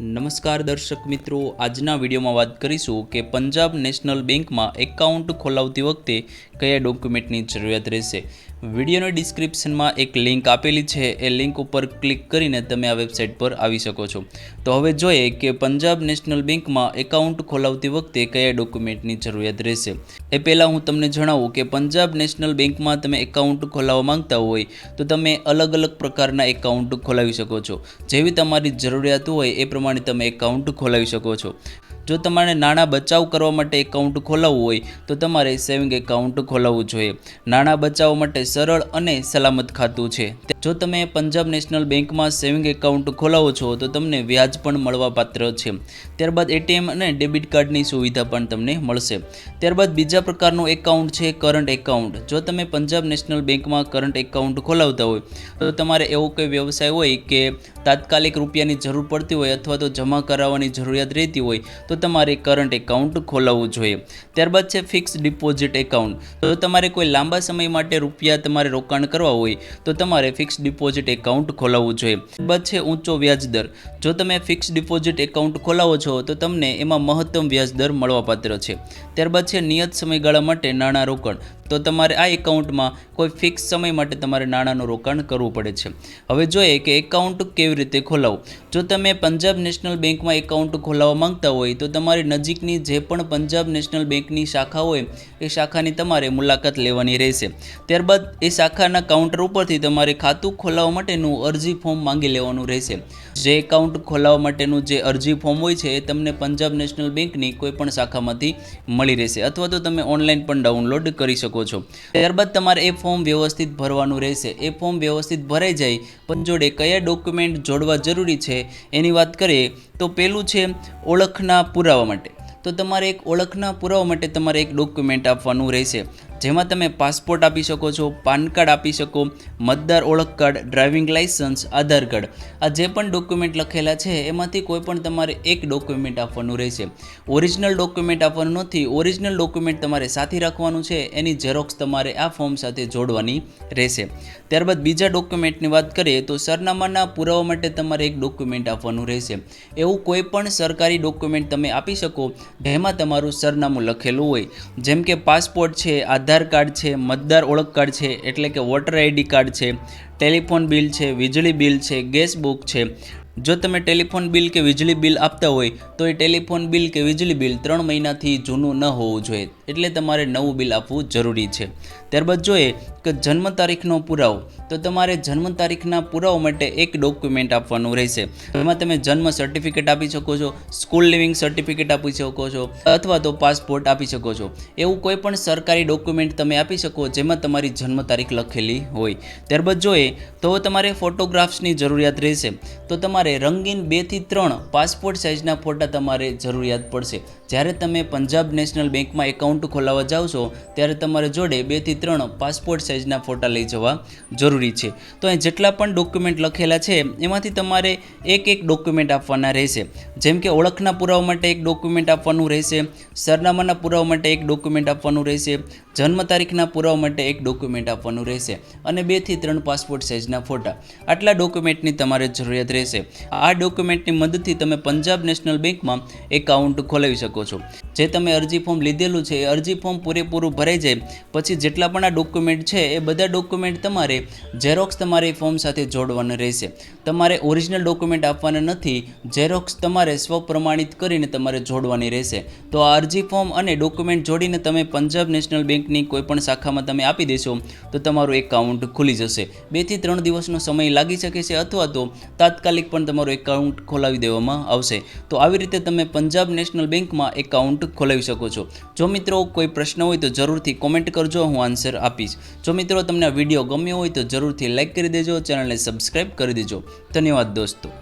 નમસ્કાર દર્શક મિત્રો, આજના વિડીયોમાં વાત કરીશું કે પંજાબ નેશનલ બેંકમાં એકાઉન્ટ ખોલાવતી વખતે કયા ડોક્યુમેન્ટની જરૂરિયાત રહેશે. વિડીયોના ડિસ્ક્રિપ્શનમાં એક લિંક આપેલી છે, એ લિંક ઉપર ક્લિક કરીને તમે આ વેબસાઇટ પર આવી શકો છો. તો હવે જોઈએ કે પંજાબ નેશનલ બેંકમાં એકાઉન્ટ ખોલાવતી વખતે કયા ડોક્યુમેન્ટની જરૂરિયાત રહેશે. એ પહેલાં હું તમને જણાવું કે પંજાબ નેશનલ બેંકમાં તમે એકાઉન્ટ ખોલાવવા માંગતા હોય, તો તમે અલગ અલગ પ્રકારના એકાઉન્ટ ખોલાવી શકો છો. જેવી તમારી જરૂરિયાત હોય, એ પ્રમાણે તમે એકાઉન્ટ ખોલાવી શકો છો. જો તમારે નાણાં બચાવ કરવા માટે એકાઉન્ટ ખોલાવવું હોય, તો તમારે સેવિંગ એકાઉન્ટ ખોલાવવું જોઈએ. નાણાં બચાવવા માટે સરળ અને સલામત ખાતું છે. જો તમે પંજાબ નેશનલ બેંકમાં સેવિંગ એકાઉન્ટ ખોલાવો છો, તો તમને વ્યાજ પણ મળવાપાત્ર છે. ત્યારબાદ એટીએમ અને ડેબિટ કાર્ડની સુવિધા પણ તમને મળશે. ત્યારબાદ બીજા પ્રકારનું એકાઉન્ટ છે કરંટ એકાઉન્ટ જો તમે પંજાબ નેશનલ બેંકમાં કરંટ એકાઉન્ટ ખોલાવતા હોય, તો તમારે એવો કોઈ વ્યવસાય હોય કે તાત્કાલિક રૂપિયાની જરૂર પડતી હોય અથવા તો જમા કરાવવાની જરૂરિયાત રહેતી હોય, તો તમારે કરંટ એકાઉન્ટ ખોલાવવું જોઈએ. ત્યારબાદ છે ફિક્સ ડિપોઝિટ એકાઉન્ટ તો તમારે કોઈ લાંબા સમય માટે રૂપિયા તમારે રોકાણ કરવા હોય, તો તમારે ફિક્સ ડિપોઝિટ એકાઉન્ટ ખોલાવવું જોઈએ. ત્યારબાદ છે ઊંચો વ્યાજ દર. જો તમે ફિક્સ ડિપોઝિટ એકાઉન્ટ ખોલાવો છો, તો તમને એમાં મહત્તમ વ્યાજ દર મળવાપાત્ર છે. ત્યારબાદ છે નિયત સમયગાળા માટે નાણાં રોકાણ. તો તમારે આ એકાઉન્ટમાં કોઈ ફિક્સ સમય માટે તમારે નાણાંનું રોકાણ કરવું પડે છે. હવે જોઈએ કે એકાઉન્ટ કેવી રીતે ખોલાવવું જો તમે પંજાબ નેશનલ બેંકમાં એકાઉન્ટ ખોલાવવા માંગતા હોય, તો તમારી નજીકની જે પણ પંજાબ નેશનલ બેંકની શાખા હોય, એ શાખાની તમારે મુલાકાત લેવાની રહેશે. ત્યારબાદ એ શાખાના કાઉન્ટર ઉપરથી તમારે ખાતું ખોલાવવા માટેનું અરજી ફોર્મ માંગી લેવાનું રહેશે. જે એકાઉન્ટ ખોલાવવા માટેનું જે અરજી ફોર્મ હોય છે, એ તમને પંજાબ નેશનલ બેંકની કોઈ પણ શાખામાંથી મળી રહેશે અથવા તો તમે ઓનલાઈન પણ ડાઉનલોડ કરી શકો છો. ત્યારબાદ તમારે એ ફોર્મ વ્યવસ્થિત ભરવાનું રહેશે. એ ફોર્મ વ્યવસ્થિત ભરાઈ જાય, પણ જોડે કયા ડોક્યુમેન્ટ જોડવા જરૂરી છે એની વાત કરીએ, તો પહેલું છે ઓળખના પુરાવા માટે. તો તમારે એક ઓળખના પુરાવા માટે તમારે એક ડોક્યુમેન્ટ આપવાનું રહેશે. જેમાં તમે પાસપોર્ટ આપી શકો છો, પાન કાર્ડ આપી શકો, મતદાર ઓળખ card, driving licence, Aadhaar card. આ જે પણ ડોક્યુમેન્ટ લખેલા છે, એમાંથી કોઈ પણ તમારે એક ડોક્યુમેન્ટ આપવાનું રહેશે. ઓરિજિનલ ડોક્યુમેન્ટ આપવાનું નથી, ઓરિજિનલ ડોક્યુમેન્ટ તમારે સાથે રાખવાનું છે, એની ઝેરોક્સ તમારે આ ફોર્મ સાથે જોડવાની રહેશે. ત્યારબાદ બીજા ડોક્યુમેન્ટની વાત કરીએ, તો સરનામાના પુરાવા માટે તમારે એક ડોક્યુમેન્ટ આપવાનું રહેશે. એવું કોઈ પણ સરકારી ડોક્યુમેન્ટ તમે આપી શકો જેમાં તમારું સરનામું લખેલું હોય. જેમ કે પાસપોર્ટ છે, આધાર કાર્ડ છે, મતદાર ઓળખ કાર્ડ છે, એટલે કે વોટર આઈડી કાર્ડ છે, ટેલિફોન બિલ છે, વીજળી બિલ છે, ગેસ બુક છે જો તમે ટેલિફોન બિલ કે વીજળી બિલ આપતા હોય, તો એ ટેલિફોન બિલ કે વીજળી બિલ ત્રણ મહિનાથી જૂનું ન હોવું જોઈએ, એટલે તમારે નવું બિલ આપવું જરૂરી છે. ત્યારબાદ જોઈએ કે જન્મ તારીખનો પુરાવો. તો તમારે જન્મ તારીખના પુરાવા માટે એક ડોક્યુમેન્ટ આપવાનું રહેશે. એમાં તમે જન્મ સર્ટિફિકેટ આપી શકો છો, સ્કૂલ લિવિંગ સર્ટિફિકેટ આપી શકો છો, અથવા તો પાસપોર્ટ આપી શકો છો. એવું કોઈ પણ સરકારી ડોક્યુમેન્ટ તમે આપી શકો, જેમાં તમારી જન્મ તારીખ લખેલી હોય. ત્યારબાદ જોઈએ તો તમારે ફોટોગ્રાફ્સની જરૂરિયાત રહેશે. તો તમારે રંગીન બેથી ત્રણ પાસપોર્ટ સાઇઝના ફોટા તમારે જરૂરિયાત પડશે. જ્યારે તમે પંજાબ નેશનલ બેંકમાં એકાઉન્ટ ખોલાવવા જાઓ છો, ત્યારે તમારે જોડે બેથી ત્રણ પાસપોર્ટ સાઇઝના ફોટા લઈ જવા જરૂરી છે. તો અહીં જેટલા પણ ડોક્યુમેન્ટ લખેલા છે, એમાંથી તમારે એક એક ડોક્યુમેન્ટ આપવાના રહેશે. જેમ કે ઓળખના પુરાવા માટે એક ડોક્યુમેન્ટ આપવાનું રહેશે, સરનામાના પુરાવા માટે એક ડોક્યુમેન્ટ આપવાનું રહેશે, જન્મ તારીખના પુરાવા માટે એક ડોક્યુમેન્ટ આપવાનું રહેશે, અને બેથી ત્રણ પાસપોર્ટ સાઇઝના ફોટા આટલા ડોક્યુમેન્ટની તમારે જરૂરિયાત રહેશે. આ ડોક્યુમેન્ટની મદદથી તમે પંજાબ નેશનલ બેંકમાં એકાઉન્ટ ખોલાવી શકો છો. જે તમે અરજી ફોર્મ લીધેલું છે, એ અરજી ફોર્મ પૂરેપૂરું ભરાઈ જાય. પછી જેટલા પણ આ ડોક્યુમેન્ટ છે, એ બધા ડોક્યુમેન્ટ તમારે ઝેરોક્સ તમારે ફોર્મ સાથે જોડવાના રહેશે. તમારે ઓરિજિનલ ડોક્યુમેન્ટ આપવાના નથી. ઝેરોક્સ તમારે સ્વપ્રમાણિત કરીને તમારે જોડવાની રહેશે. તો આ અરજી ફોર્મ અને ડોક્યુમેન્ટ જોડીને તમે પંજાબ નેશનલ બેંકની કોઈપણ શાખામાં તમે આપી દેશો, તો તમારું એકાઉન્ટ ખુલી જશે. બેથી ત્રણ દિવસનો સમય લાગી શકે છે, અથવા તો તાત્કાલિક પણ તમારું એકાઉન્ટ ખોલાવી દેવામાં આવશે. તો આવી રીતે તમે પંજાબ નેશનલ બેંકમાં એકાઉન્ટ ખોલાવી શકો છો. જો મિત્રો કોઈ પ્રશ્ન હોય તો જરૂરથી કોમેન્ટ કરજો, હું આન્સર આપીશ. જો મિત્રો તમને વીડિયો ગમ્યો હોય તો જરૂરથી લાઇક કરી દેજો ચેનલને સબસ્ક્રાઈબ કરી દેજો. ધન્યવાદ દોસ્તો.